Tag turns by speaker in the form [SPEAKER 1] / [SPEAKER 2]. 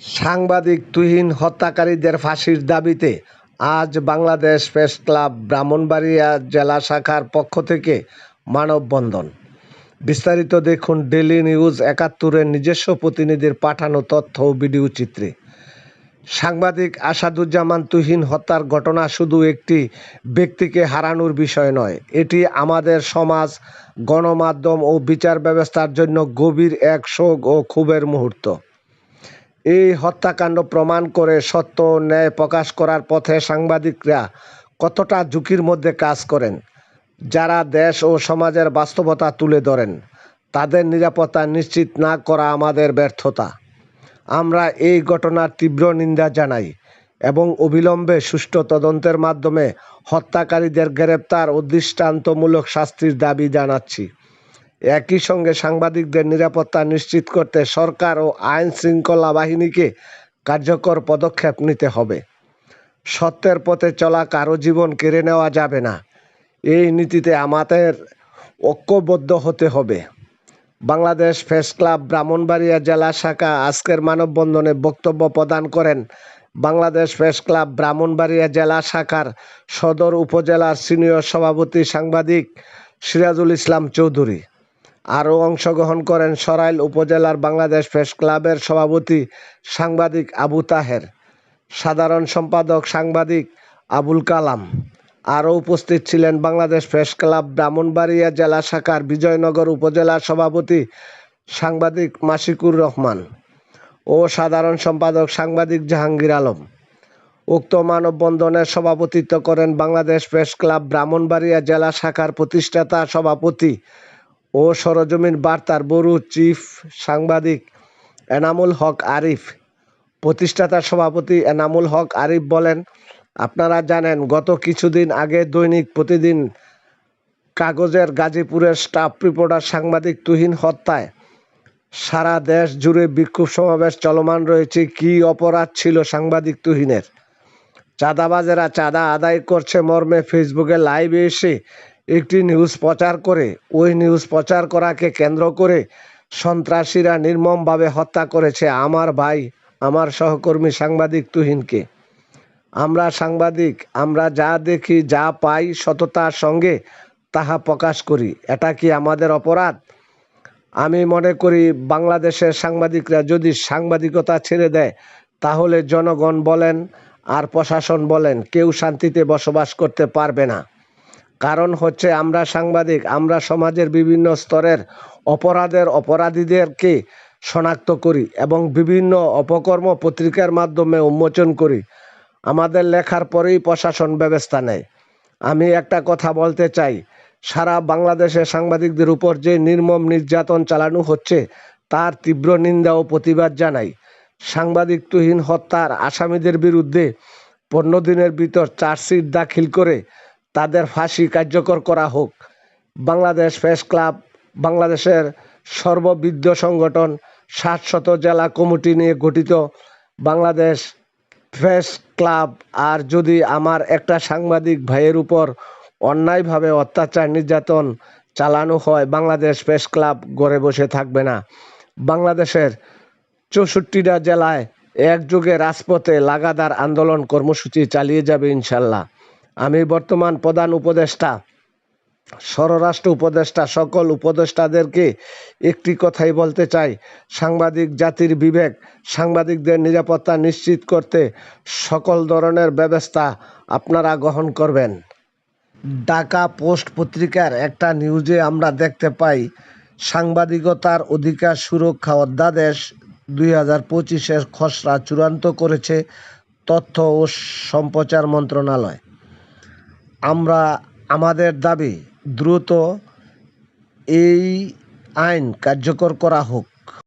[SPEAKER 1] সাংবাদিক তুহিন হত্যাকারীদের ফাঁসির দাবিতে আজ বাংলাদেশ প্রেস ক্লাব ব্রাহ্মণবাড়িয়া জেলা শাখার পক্ষ থেকে মানববন্ধন। বিস্তারিত দেখুন ডেলি নিউজ একাত্তরের নিজস্ব প্রতিনিধির পাঠানো তথ্য ও ভিডিও চিত্রে। সাংবাদিক আসাদুজ্জামান তুহিন হত্যার ঘটনা শুধু একটি ব্যক্তিকে হারানোর বিষয় নয়, এটি আমাদের সমাজ, গণমাধ্যম ও বিচার ব্যবস্থার জন্য গভীর এক শোক ও ক্ষোভের মুহূর্ত। এই হত্যাকাণ্ড প্রমাণ করে সত্য ন্যায় প্রকাশ করার পথে সাংবাদিকরা কতটা ঝুঁকির মধ্যে কাজ করেন, যারা দেশ ও সমাজের বাস্তবতা তুলে ধরেন, তাদের নিরাপত্তা নিশ্চিত না করা আমাদের ব্যর্থতা। আমরা এই ঘটনার তীব্র নিন্দা জানাই এবং অবিলম্বে সুষ্ঠু তদন্তের মাধ্যমে হত্যাকারীদের গ্রেপ্তার ও দৃষ্টান্তমূলক শাস্তির দাবি জানাচ্ছি। একই সঙ্গে সাংবাদিকদের নিরাপত্তা নিশ্চিত করতে সরকার ও আইন শৃঙ্খলা বাহিনীকে কার্যকর পদক্ষেপ নিতে হবে। সত্যের পথে চলা কারও জীবন কেড়ে নেওয়া যাবে না। এই নীতিতে আমাদের ঐক্যবদ্ধ হতে হবে। বাংলাদেশ প্রেস ক্লাব ব্রাহ্মণবাড়িয়া জেলা শাখা আজকের মানববন্ধনে বক্তব্য প্রদান করেন বাংলাদেশ প্রেস ক্লাব ব্রাহ্মণবাড়িয়া জেলা শাখার সদর উপজেলার সিনিয়র সভাপতি সাংবাদিক সিরাজুল ইসলাম চৌধুরী। আরও অংশগ্রহণ করেন সরাইল উপজেলার বাংলাদেশ প্রেস ক্লাবের সভাপতি সাংবাদিক আবু তাহের, সাধারণ সম্পাদক সাংবাদিক আবুল কালাম। আরও উপস্থিত ছিলেন বাংলাদেশ প্রেস ক্লাব ব্রাহ্মণবাড়িয়া জেলা শাখার বিজয়নগর উপজেলার সভাপতি সাংবাদিক মাসিকুর রহমান ও সাধারণ সম্পাদক সাংবাদিক জাহাঙ্গীর আলম। উক্ত মানববন্ধনের সভাপতিত্ব করেন বাংলাদেশ প্রেস ক্লাব ব্রাহ্মণবাড়িয়া জেলা শাখার প্রতিষ্ঠাতা সভাপতি ও সরজমিন বার্তার বড়ু চিফ সাংবাদিক এনামুল হক আরিফ। প্রতিষ্ঠাতা সভাপতি এনামুল হক আরিফ বলেন, আপনারা জানেন, গত কিছুদিন আগে দৈনিক প্রতিদিন কাগজের গাজীপুরের স্টাফ রিপোর্টার সাংবাদিক তুহিন হত্যায় সারা দেশ জুড়ে বিক্ষোভ সমাবেশ চলমান রয়েছে। কী অপরাধ ছিল? সাংবাদিক তুহিনের। চাঁদাবাজেরা চাঁদা আদায় করছে মর্মে ফেসবুকে লাইভে এসে একটি নিউজ প্রচার করে, ওই নিউজ প্রচার করাকে কেন্দ্র করে সন্ত্রাসীরা নির্মমভাবে হত্যা করেছে আমার ভাই, আমার সহকর্মী সাংবাদিক তুহিনকে। আমরা সাংবাদিক, আমরা যা দেখি, যা পাই সততার সঙ্গে তাহা প্রকাশ করি। এটা কি আমাদের অপরাধ? আমি মনে করি বাংলাদেশের সাংবাদিকরা যদি সাংবাদিকতা ছেড়ে দেয়, তাহলে জনগণ বলেন আর প্রশাসন বলেন, কেউ শান্তিতে বসবাস করতে পারবে না। কারণ হচ্ছে আমরা সাংবাদিক, আমরা সমাজের বিভিন্ন স্তরের অপরাধের অপরাধীদেরকে শনাক্ত করি এবং বিভিন্ন অপকর্ম পত্রিকার মাধ্যমে উন্মোচন করি। আমাদের লেখার পরেই প্রশাসন ব্যবস্থা নেয়। আমি একটা কথা বলতে চাই, সারা বাংলাদেশের সাংবাদিকদের উপর যে নির্মম নির্যাতন চালানো হচ্ছে, তার তীব্র নিন্দা ও প্রতিবাদ জানাই। সাংবাদিক তুহিন হত্যার আসামিদের বিরুদ্ধে পনেরো দিনের ভিতর চার্জশিট দাখিল করে তাদের ফাঁসি কার্যকর করা হোক। বাংলাদেশ প্রেস ক্লাব, বাংলাদেশের সর্ববিদ্য সংগঠন, সাতশত জেলা কমিটি নিয়ে গঠিত বাংলাদেশ প্রেস ক্লাব। আর যদি আমার একটা সাংবাদিক ভাইয়ের উপর অন্যায়ভাবে অত্যাচার নির্যাতন চালানো হয়, বাংলাদেশ প্রেস ক্লাব গড়ে বসে থাকবে না। বাংলাদেশের চৌষট্টিটা জেলায় একযোগে রাজপথে লাগাতার আন্দোলন কর্মসূচি চালিয়ে যাবে ইনশাল্লাহ। আমি বর্তমান প্রধান উপদেষ্টা, স্বরাষ্ট্র উপদেষ্টা, সকল উপদেষ্টাদেরকে একটি কথাই বলতে চাই। সাংবাদিক জাতির বিবেক, সাংবাদিকদের নিরাপত্তা নিশ্চিত করতে সকল ধরনের ব্যবস্থা আপনারা গ্রহণ করবেন। ঢাকা পোস্ট পত্রিকার একটা নিউজে আমরা দেখতে পাই, সাংবাদিকতার অধিকার সুরক্ষা অধ্যাদেশ দুই হাজার পঁচিশের খসড়া চূড়ান্ত করেছে তথ্য ও সম্প্রচার মন্ত্রণালয়। আমরা আমাদের দাবি দ্রুত এই আইন কার্যকর করা হোক।